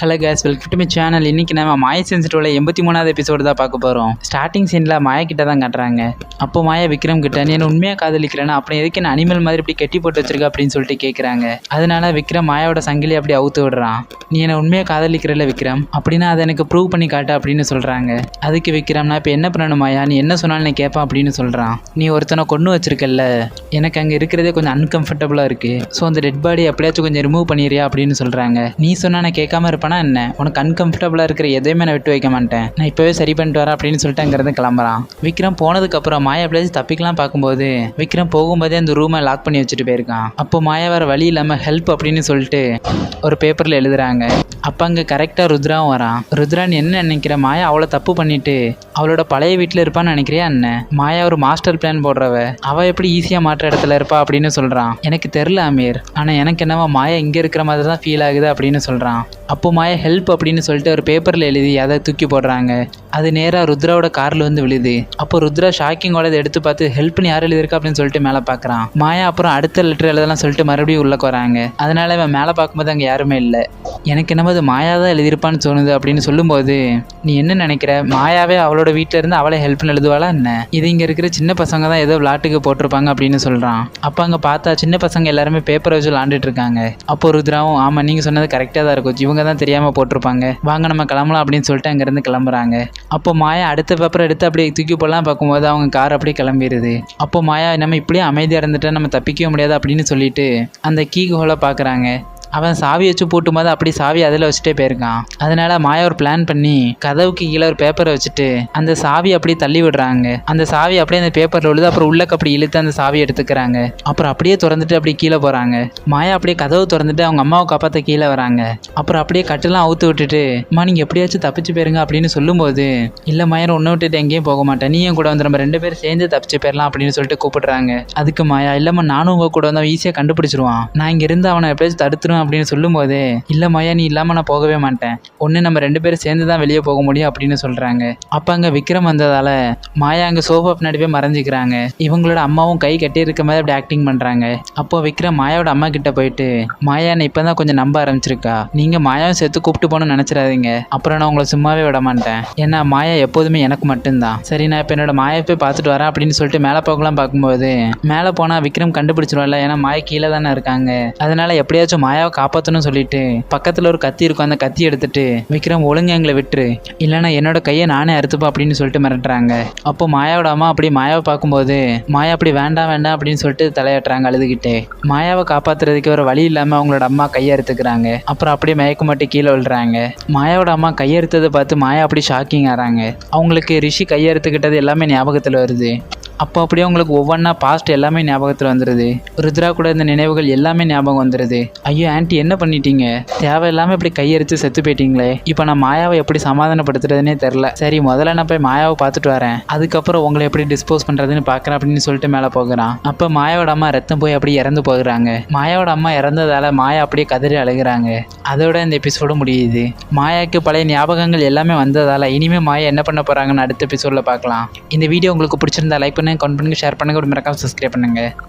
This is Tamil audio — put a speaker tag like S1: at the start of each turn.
S1: Hello guys welcome to my channel இன்னைக்கு நம்ம மாய சென்சிட்டிவ்ல எண்பத்தி மூணாவது எபிசோடு தான் பார்க்க போகிறோம் ஸ்டார்டிங் சீனில் மாயா கிட்ட தான் காட்டுறாங்க. அப்போ மாயா விக்ரம் கிட்ட நீ என்ன உண்மையாக காதலிக்கிறேன்னா அப்புறம் எதுக்கு நான் அனிமல் மாதிரி இப்படி கட்டி போட்டு வச்சிருக்க? அப்படின்னு சொல்லிட்டு கேட்குறாங்க அதனால விக்ரம் மாயாவோட சங்கிலி அப்படி அவுத்து விடுறான். நீ என்ன உண்மையாக காதலிக்கிறல விக்ரம்? அப்படின்னா அதை எனக்கு ப்ரூவ் பண்ணி காட்டு அப்படின்னு சொல்கிறாங்க அதுக்கு விக்ரம் நான் இப்போ என்ன பண்ணணும் மாயா நீ என்ன சொன்னாலும் நான் கேட்பேன் அப்படின்னு சொல்கிறான் நீ ஒருத்தனை கொண்டு வச்சிருக்கல்ல. எனக்கு அங்கே இருக்கிறதே கொஞ்சம் அன்கம்ஃபர்டபுளாக இருக்குது ஸோ அந்த டெட் பாடி எப்படியாச்சும் கொஞ்சம் ரிமூவ் பண்ணிடுறியா? அப்படின்னு சொல்கிறாங்க நீ சொன்னால் நான் கேட்காம இருப்பேன்? என்ன? உனக்கு அன்கம்ஃபர்டபுளாக இருக்கிற எதையுமே நான் விட்டு வைக்க மாட்டேன். நான் இப்போவே சரி பண்ணிட்டு வரேன் அப்படின்னு சொல்லிட்டு அங்கேருந்து கிளம்புறான். விக்ரம் போனதுக்கப்புறம் மாயா எப்படியாச்சும் தப்பிக்கலாம் பார்க்கும்போது விக்ரம் போகும்போதே அந்த ரூமை லாக் பண்ணி வச்சுட்டு போயிருக்கான். அப்போ மாயா வேறு வழி இல்லாமல் ஹெல்ப் அப்படின்னு சொல்லிட்டு ஒரு பேப்பரில் எழுதுறாங்க. அப்போ அங்கே கரெக்டாக ருத்ராவும் வரான். ருத்ரான் என்ன நினைக்கிற? மாயா அவ்வளோ தப்பு பண்ணிட்டு அவளோட பழைய வீட்டில் இருப்பான்னு நினைக்கிறியா என்ன? மாயா ஒரு மாஸ்டர் பிளான் போடுறவ. அவள் எப்படி ஈஸியாக மாற்ற இடத்துல இருப்பா? அப்படின்னு சொல்கிறான் எனக்கு தெரில அமீர் ஆனால் எனக்கு என்னவோ மாயா இங்கே இருக்கிற மாதிரி தான் ஃபீல் ஆகுது அப்படின்னு சொல்கிறான் அப்போ மாயா ஹெல்ப் அப்படின்னு சொல்லிட்டு ஒரு பேப்பரில் எழுதி அதை தூக்கி போடுறாங்க. அது நேராக ருத்ராவோட காரில் வந்து விழுது. அப்போ ருத்ரா ஷாக்கிங்கோட அதை எடுத்து பார்த்து ஹெல்ப்னு யார் எழுதியிருக்கா? அப்படின்னு சொல்லிட்டு மேலே பார்க்குறான் மாயா அப்புறம் அடுத்த லெட்டர் எழுதலாம் சொல்லிட்டு மறுபடியும் உள்ளே வராங்க அதனால இவன் மேலே பார்க்கும்போது அங்கே யாருமே இல்லை. எனக்கு என்னமோ அது மாயா தான் எழுதியிருப்பான்னு தோணுது அப்படின்னு சொல்லும்போது நீ என்ன நினைக்கிற? மாயாவே அவளோட வீட்டில் இருந்து அவளே ஹெல்ப்னு எழுதுவாளா என்ன? இது இங்கே இருக்கிற சின்ன பசங்க தான் ஏதோ விளாட்டுக்கு போட்டிருப்பாங்க அப்படின்னு சொல்கிறான் அப்போ அங்கே பார்த்தா சின்ன பசங்க எல்லாருமே பேப்பரை வச்சு விளாண்டுட்டு இருக்காங்க. அப்போ ருத்ராவும் ஆமாம் நீங்கள் சொன்னது கரெக்டாக தான் இருக்கும். இவங்க தான் தெரியாமல் போட்டிருப்பாங்க. வாங்க நம்ம கிளம்பலாம் அப்படின்னு சொல்லிட்டு அங்கேருந்து கிளம்புறாங்க. அப்போ மாயா அடுத்த பேப்பரை எடுத்து அப்படியே தூக்கி போடலாம் பார்க்கும்போது அவங்க கார் அப்படியே கிளம்பிடுது அப்போ மாயா நம்ம இப்படியே அமைதியாக இருந்துட்டு நம்ம தப்பிக்கவே முடியாது அப்படின்னு சொல்லிட்டு அந்த கீ ஹோலை பார்க்குறாங்க. அவன் சாவி வச்சு பூட்டும் போது அப்படி சாவி அதில் வச்சுட்டே போயிருக்கான். அதனால மாயா ஒரு பிளான் பண்ணி கதவுக்கு கீழே ஒரு பேப்பரை வச்சுட்டு அந்த சாவி அப்படியே தள்ளி விடுறாங்க. அந்த சாவி அப்படியே அந்த பேப்பரில் விழுது அப்புறம் உள்ளக்கு அப்படி இழுத்து அந்த சாவி எடுத்துக்கிறாங்க. அப்புறம் அப்படியே திறந்துட்டு அப்படியே கீழே போகிறாங்க மாயா அப்படியே கதவு திறந்துட்டு அவங்க அம்மாவை காப்பாற்ற கீழே வராங்க. அப்புறம் அப்படியே கட்டெல்லாம் அவுத்து விட்டுட்டு அம்மா நீங்கள் எப்படியாச்சும் தப்பிச்சு போயிருங்க அப்படின்னு சொல்லும்போது இல்லை மாயா ஒன்று விட்டுட்டு எங்கேயும் போக மாட்டேன். நீயும் கூட வந்து நம்ம ரெண்டு பேரும் சேர்ந்து தப்பிச்சு போயிடலாம் அப்படின்னு சொல்லிட்டு கூப்பிடுறாங்க. அதுக்கு மாயா இல்லைம்மா நானும் உங்கள் கூட வந்து அவன் ஈஸியாக கண்டுபிடிச்சிருவான். நான் இங்கே இருந்து அவனை எப்படியாச்சும் தடுத்துருவேன் அப்படின்னு சொல்லும்போது இல்லை மாயா நீ இல்லாமல் நான் போகவே மாட்டேன். ஒன்று நம்ம ரெண்டு பேரும் சேர்ந்து தான் வெளியே போக முடியும் அப்படின்னு சொல்கிறாங்க அப்போ அங்கே விக்ரம் வந்ததால் மாயா அங்கே சோஃபா பின்னாடி போய் மறைஞ்சிக்கிறாங்க. இவங்களோட அம்மாவும் கை கட்டி இருக்க மாதிரி அப்படி ஆக்டிங் பண்ணுறாங்க அப்போ விக்ரம் மாயாவோட அம்மா கிட்ட போயிட்டு மாயா என்னை இப்போ தான் கொஞ்சம் நம்ப ஆரம்பிச்சிருக்கா. நீங்கள் மாயாவும் சேர்த்து கூப்பிட்டு போகணும்னு நினச்சிடாதீங்க. அப்புறம் நான் உங்களை சும்மாவே விட மாட்டேன். ஏன்னா மாயா எப்போதுமே எனக்கு மட்டும்தான். சரி நான் இப்போ என்னோட மாயை போய் பார்த்துட்டு வரேன் அப்படின்னு சொல்லிட்டு மேலே போகலாம் பார்க்கும்போது மேலே போனால் விக்ரம் கண்டுபிடிச்சிருவான்ல. ஏன்னா மாயா கீழே தானே இருக்காங்க. அதனால எப்படியாச்சும் மாயாவை காப்பாற்றணும்னு சொல்லிட்டு பக்கத்தில் ஒரு கத்தி இருக்கும் அந்த கத்தி எடுத்துட்டு விக்ரம் ஒழுங்கு எங்களை விட்டுரு. இல்லைன்னா என்னோட கையை நானே அறுத்துப்பா அப்படின்னு சொல்லிட்டு மிரட்டுறாங்க. அப்போ மாயாவோட அம்மா அப்படி மாயாவை பார்க்கும்போது மாயா அப்படி வேண்டாம் வேண்டாம் அப்படின்னு சொல்லிட்டு தலையாட்டுறாங்க அழுதுகிட்டே. மாயாவை காப்பாத்துறதுக்கு ஒரு வழி இல்லாமல் அவங்களோட அம்மா கையை அறுத்துக்கிறாங்க அப்புறம் அப்படியே மயக்க மாட்டி கீழே விழுறாங்க. மாயாவோட அம்மா கையெடுத்ததை பார்த்து மாயா அப்படி ஷாக்கிங் ஆகிறாங்க அவங்களுக்கு ரிஷி கையெடுத்துக்கிட்டது எல்லாமே ஞாபகத்தில் வருது. அப்போ அப்படியே உங்களுக்கு ஒவ்வொன்றா பாஸ்ட் எல்லாமே ஞாபகத்தில் வந்துடுது ருத்ரா கூட இந்த நினைவுகள் எல்லாமே ஞாபகம் வந்துடுது ஐயோ ஆன்ட்டி என்ன பண்ணிட்டீங்க? தேவையில்லாமல் இப்படி கையெடுத்து செத்து போயிட்டீங்களே. இப்போ நான் மாயாவை எப்படி சமாதானப்படுத்துறதுனே தெரில. சரி முதல்ல நான் போய் மாயாவை பார்த்துட்டு வரேன். அதுக்கப்புறம் உங்களை எப்படி டிஸ்போஸ் பண்ணுறதுன்னு பார்க்குறேன் அப்படின்னு சொல்லிட்டு மேலே போகிறான். அப்போ மாயாவோட அம்மா ரத்தம் போய் அப்படியே இறந்து போகிறாங்க. மாயாவோட அம்மா இறந்ததால் மாயா அப்படியே கதறி அழுகுறாங்க. அதோட இந்த எபிசோடு முடியுது. மாயாவுக்கு பழைய ஞாபகங்கள் எல்லாமே வந்ததால் இனிமேல் மாயா என்ன பண்ண போகிறாங்கன்னு அடுத்த எபிசோடில் பார்க்கலாம். இந்த வீடியோ உங்களுக்கு பிடிச்சிருந்தா லைக் பண்ணுங்கள் கமெண்ட் பண்ணுங்கள் ஷேர் பண்ணுங்கள் ஒரு மறக்காமல் சப்ஸ்கிரைப் பண்ணுங்கள்